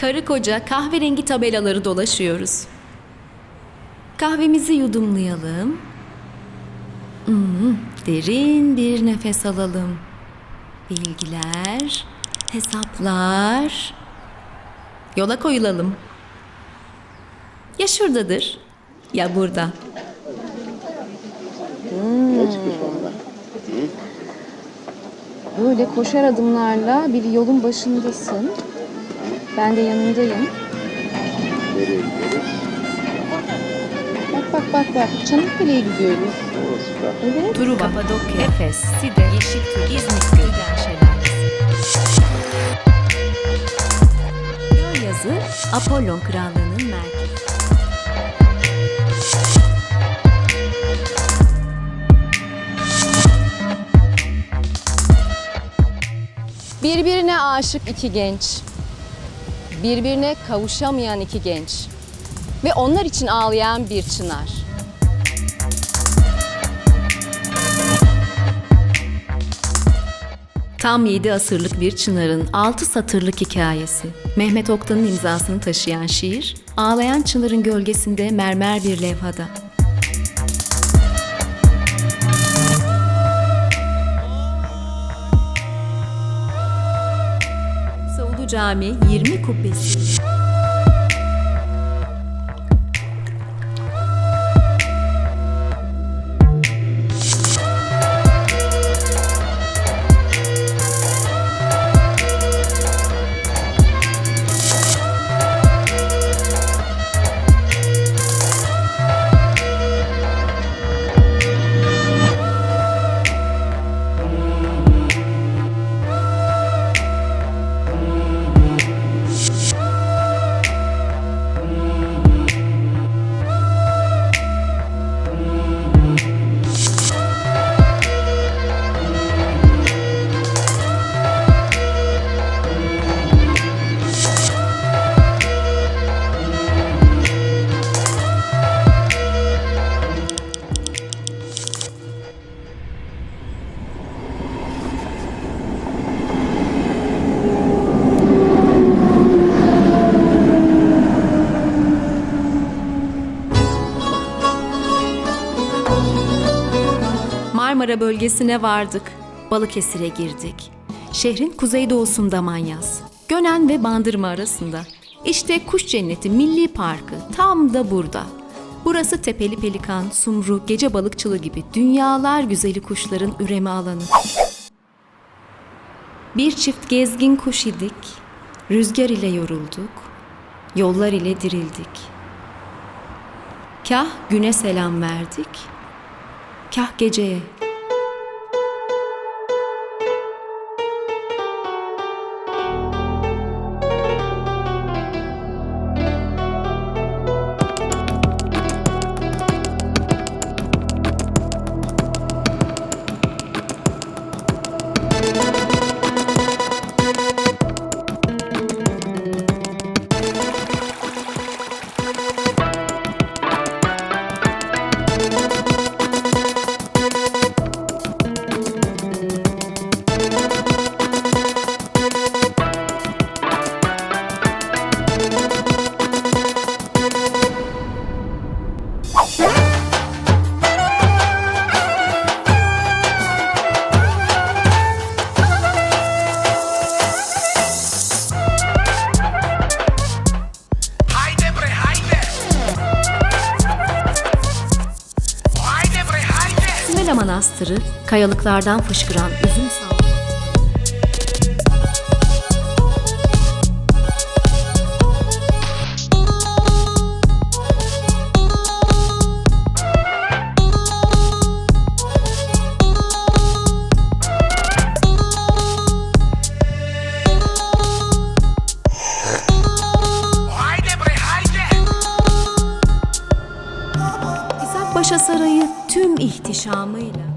karı koca kahverengi tabelaları dolaşıyoruz. Kahvemizi yudumlayalım. Hmm, derin bir nefes alalım. Bilgiler, hesaplar. Yola koyulalım. Ya şuradadır, ya burada. Böyle koşar adımlarla bir yolun başındasın. Ben de yanındayım. Nereye gidiyoruz? Bak bak bak bak. Çanakkale'ye gidiyoruz. O süper. Evet. Truva, Kapadokya, Efes, Side, Yeşilköy, İzmit, Gülden Şelalesi. Gölyazı, Apollon Krallığı'nın merkezi. Birbirine aşık iki genç. Birbirine kavuşamayan iki genç. Ve onlar için ağlayan bir çınar. Tam 7 asırlık bir çınarın 6 satırlık hikayesi. Mehmet Oktan'ın imzasını taşıyan şiir, ağlayan çınarın gölgesinde mermer bir levhada. Cami 20 kubbesi. Marmara bölgesine vardık. Balıkesir'e girdik. Şehrin kuzeydoğusunda Manyas. Gönen ve Bandırma arasında. İşte Kuş Cenneti Milli Parkı tam da burada. Burası tepeli pelikan, sumru, gece balıkçılığı gibi dünyalar güzeli kuşların üreme alanı. Bir çift gezgin kuş idik. Rüzgar ile yorulduk. Yollar ile dirildik. Kah güne selam verdik, kah geceye. Simela Manastırı, kayalıklardan fışkıran üzüm tüm ihtişamıyla.